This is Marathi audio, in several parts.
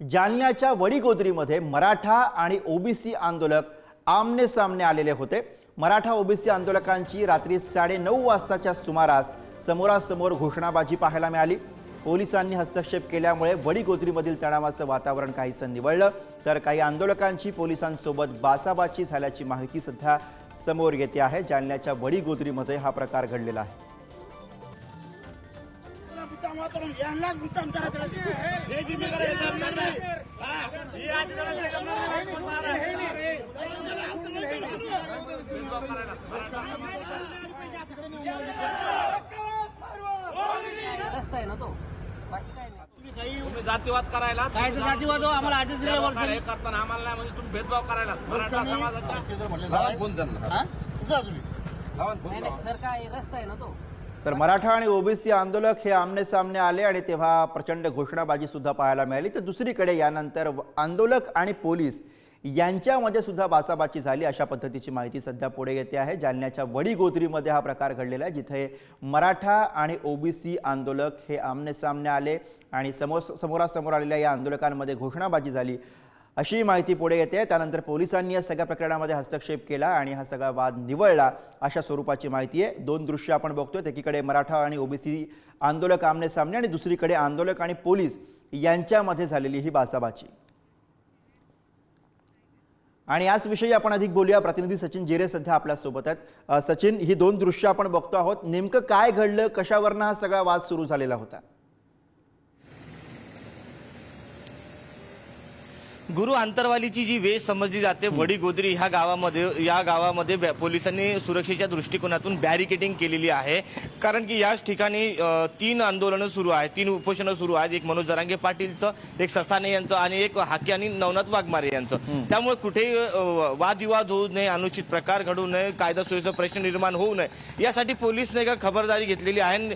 जालन्याच्या वडीगोद्रीमध्ये मराठा आणि ओबीसी आंदोलक आमने सामने आलेले होते. मराठा ओबीसी आंदोलकांची रात्री साडेनऊ वाजताच्या सुमारास समोरासमोर घोषणाबाजी पाहायला मिळाली. पोलिसांनी हस्तक्षेप केल्यामुळे वडीगोद्रीमधील तणावाचं वातावरण काहीसं निवळलं. तर काही आंदोलकांची पोलिसांसोबत बाचाबाची झाल्याची माहिती सध्या समोर येते आहे. जालन्याच्या वडीगोद्रीमध्ये हा प्रकार घडलेला आहे. ही? रस्ता आहे ना तो. बाकी काय नाही. तुम्ही जातीवाद करायला काय तर जातीवाद हो, आम्हाला भेदभाव वर्षाने. हे करताना आम्हाला नाही म्हणजे तुम्ही भेदभाव करायला. मराठा समाजाच्या हा? नाही नाही सर काय रस्ता आहे ना तो. तर मराठा आणि ओबीसी आंदोलक हे आमने सामने आले आणि तेव्हा प्रचंड घोषणाबाजी सुद्धा पाहायला मिळाली. तर दुसरीकडे यानंतर आंदोलक आणि पोलीस यांच्यामध्ये सुद्धा बाचाबाची झाली अशा पद्धतीची माहिती सध्या पुढे येते आहे. जालन्याच्या वडीगोद्रीमध्ये हा प्रकार घडलेला आहे जिथे मराठा आणि ओबीसी आंदोलक हे आमने सामने आले आणि समोर समोरासमोर आलेल्या या आंदोलकांमध्ये घोषणाबाजी झाली. अशी माहिती पुढे येते. त्यानंतर पोलिसांनी या सगळ्या प्रकरणामध्ये हस्तक्षेप केला आणि हा सगळा वाद निवळला अशा स्वरूपाची माहिती आहे. दोन दृश्य आपण बघतोय. एकीकडे मराठा आणि ओबीसी आंदोलक आमने सामने आणि दुसरीकडे आंदोलक आणि पोलीस यांच्यामध्ये झालेली ही बाचाबाची आणि याचविषयी आपण अधिक बोलूया. प्रतिनिधी सचिन जिरे सध्या आपल्यासोबत आहेत. सचिन ही दोन दृश्य आपण बघतो आहोत. नेमकं काय घडलं? कशावरनं हा सगळा वाद सुरू झालेला होता? गुरु आंतरवालीची जी वेश समजली जाते वडीगोद्री ह्या गावामध्ये या गावामध्ये पोलिसांनी सुरक्षेच्या दृष्टिकोनातून बॅरिकेडिंग केलेली आहे. कारण की याच ठिकाणी तीन आंदोलनं सुरू आहेत तीन उपोषणं सुरू आहेत. एक मनोज जरांगे पाटीलचं एक ससाने यांचं आणि एक हाके आणि नवनाथ वाघमारे यांचं. त्यामुळे कुठेही वादविवाद होऊ नये अनुचित प्रकार घडू नये कायदा सुव्यवस्था प्रश्न निर्माण होऊ नये यासाठी पोलीस नाही का खबरदारी घेतलेली आहे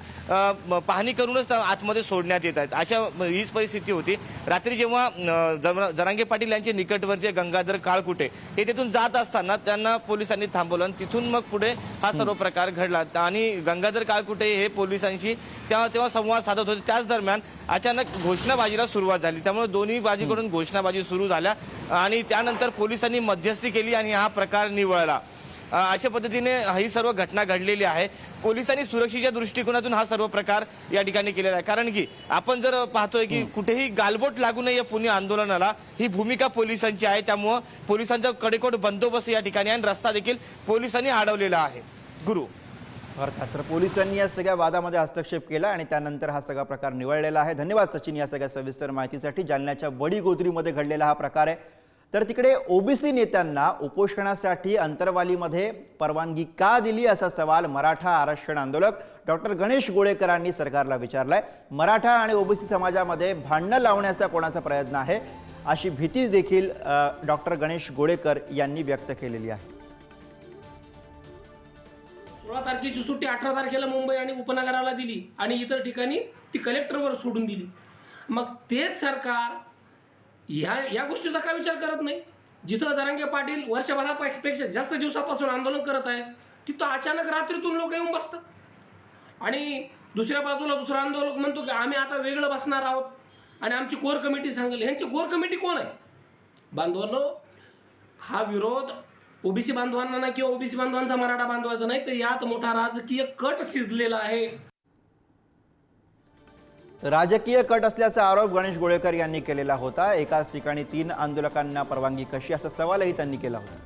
पाहणी करूनच आतमध्ये सोडण्यात येत आहेत. अशा हीच परिस्थिती होती. रात्री जेव्हा अ, जरांगे पाटील यांचे निकटवर्तीय गंगाधर काळकुटे हे तिथून जात असताना त्यांना पोलिसांनी थांबवलं आणि तिथून मग पुढे हा सर्व प्रकार घडला. आणि गंगाधर काळकुटे हे पोलिसांशी तेव्हा तेव्हा संवाद साधत होते. त्याच दरम्यान अचानक घोषणाबाजीला सुरुवात झाली. त्यामुळे दोन्ही बाजूकडून घोषणाबाजी सुरू झाल्या आणि त्यानंतर पोलिसांनी मध्यस्थी केली आणि हा प्रकार निवळला. अशा पद्धतीने ही सर्व घटना घडलेली आहे. पोलिसांनी सुरक्षेच्या दृष्टिकोनातून हा सर्व प्रकार या ठिकाणी केलेला आहे. कारण की आपण जर पाहतोय की कुठेही गालबोट लागू नये या पुणे आंदोलनाला ही भूमिका पोलिसांची आहे. त्यामुळं पोलिसांचा कडेकोट बंदोबस्त या ठिकाणी आणि रस्ता देखील पोलिसांनी अडवलेला आहे. गुरु. अर्थात तर पोलिसांनी या सगळ्या वादामध्ये हस्तक्षेप केला आणि त्यानंतर हा सगळा प्रकार निवळलेला आहे. धन्यवाद सचिन या सगळ्या सविस्तर माहितीसाठी. जालन्याच्या वडीगोद्रीमध्ये घडलेला हा प्रकार आहे. तर तिकडे ओबीसी नेत्यांना उपोषणासाठी अंतरवालीमध्ये परवानगी का दिली असा सवाल मराठा आरक्षण आंदोलक डॉक्टर गणेश गोळेकरांनी सरकारला विचारलाय. मराठा आणि ओबीसी समाजामध्ये भांडणं लावण्याचा कोणाचा प्रयत्न आहे अशी भीती देखील डॉक्टर गणेश गोळेकर यांनी व्यक्त केलेली आहे. सोळा तारखेची सुट्टी अठरा तारखेला मुंबई आणि उपनगराला दिली आणि इतर ठिकाणी ती कलेक्टरवर सोडून दिली. मग तेच सरकार ह्या या गोष्टीचा का विचार करत नाही? जिथं जरांगे पाटील वर्षभरापेक्षा जास्त दिवसापासून आंदोलन करत आहेत तिथं अचानक रात्रीतून लोक येऊन बसतात. आणि दुसऱ्या बाजूला दुसरा आंदोलक म्हणतो की आम्ही आता वेगळं बसणार आहोत. आणि आमची कोर कमिटी सांगेल ह्यांची कोर कमिटी कोण आहे? बांधवांनो हा विरोध ओबीसी बांधवांना नाही किंवा ओबीसी बांधवांचा मराठा बांधवाचा नाही तर यात मोठा राजकीय कट शिजलेला आहे. राजकीय कट असल्याचा आरोप गणेश गोळेकर यांनी केलेला होता. एकाच ठिकाणी तीन आंदोलकांना परवानगी कशी? असा सवालही त्यांनी केला होता.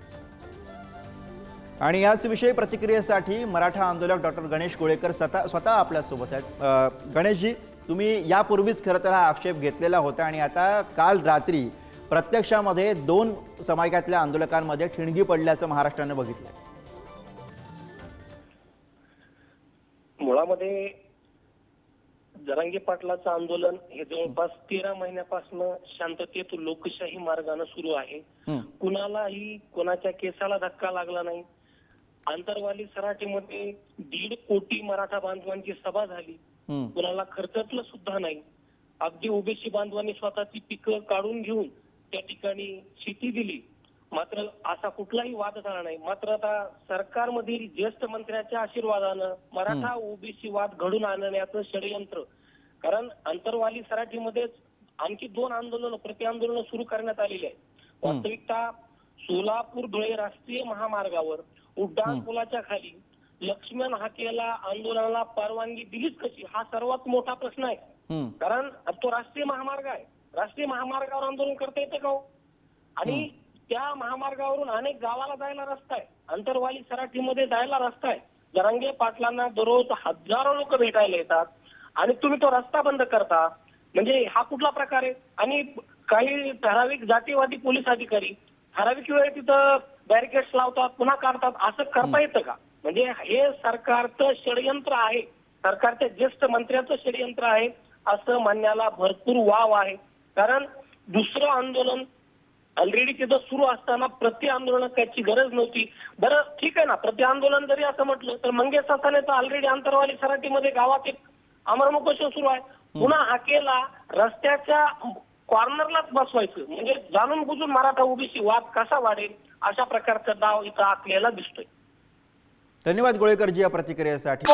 आणि याच विषयी प्रतिक्रियेसाठी मराठा आंदोलक डॉक्टर गणेश गोळेकर स्वतः स्वतः आपल्यासोबत आहेत. गणेशजी तुम्ही यापूर्वीच खरं तर हा आक्षेप घेतलेला होता आणि आता काल रात्री प्रत्यक्षामध्ये दोन समाजातल्या आंदोलकांमध्ये ठिणगी पडल्याचं महाराष्ट्रानं बघितलं मुळामध्ये जरांगे पाटलाचं आंदोलन हे जवळपास तेरा महिन्यापासून शांततेत लोकशाही मार्गाने सुरू आहे. कुणालाही कोणाच्या केसाला धक्का लागला नाही. आंतरवाली सराटीमध्ये दीड कोटी मराठा बांधवांची सभा झाली. कुणाला खर्चातलं सुद्धा नाही. अगदी ओबीसी बांधवांनी स्वतःची पिकं काढून घेऊन त्या ठिकाणी शेती दिली. मात्र असा कुठलाही वाद झाला नाही. मात्र आता सरकारमधील ज्येष्ठ मंत्र्याच्या आशीर्वादानं मराठा ओबीसी वाद घडून आणण्याचं षडयंत्र. कारण अंतरवाली सराठीमध्येच आणखी दोन आंदोलन प्रति आंदोलन सुरू करण्यात आलेली आहे वास्तविकता सोलापूर धुळे राष्ट्रीय महामार्गावर उड्डाण पुलाच्या खाली लक्ष्मण हाकेला आंदोलनाला परवानगी दिलीच कशी? हा सर्वात मोठा प्रश्न आहे. कारण तो राष्ट्रीय महामार्ग आहे. राष्ट्रीय महामार्गावर आंदोलन करता येतं का हो? आणि त्या महामार्गावरून अनेक गावाला जायला रस्ता आहे. अंतरवाली सराठीमध्ये जायला रस्ता आहे. जरांगे पाटलांना दररोज हजारो लोक भेटायला येतात आणि तुम्ही तो रस्ता बंद करता. म्हणजे हा कुठला प्रकार आहे? आणि काही ठराविक जातीवादी पोलीस अधिकारी ठराविक वेळ तिथं बॅरिकेड्स लावतात पुन्हा काढतात असं करता येतं का? म्हणजे हे सरकारचं षडयंत्र आहे. सरकारच्या ज्येष्ठ मंत्र्याचं षडयंत्र आहे. असं म्हणण्याला भरपूर वाव आहे. कारण दुसरं आंदोलन ऑलरेडी तिथं सुरू असताना प्रति आंदोलन त्याची गरज नव्हती. बरं ठीक आहे ना प्रति आंदोलन जरी असं म्हटलं तर मंगेश सासाने तर ऑलरेडी आंतरवाली सराठीमध्ये गावात एक अमर उपोषण सुरू आहे. पुन्हा हाकेला रस्त्याच्या कॉर्नरलाच बसवायचं. म्हणजे जाणून बुजून मराठा ओबीसी वाद कसा वाढेल अशा प्रकारचा डाव इथं आखलेला दिसतोय. धन्यवाद गोळेकरजी या प्रतिक्रियेसाठी.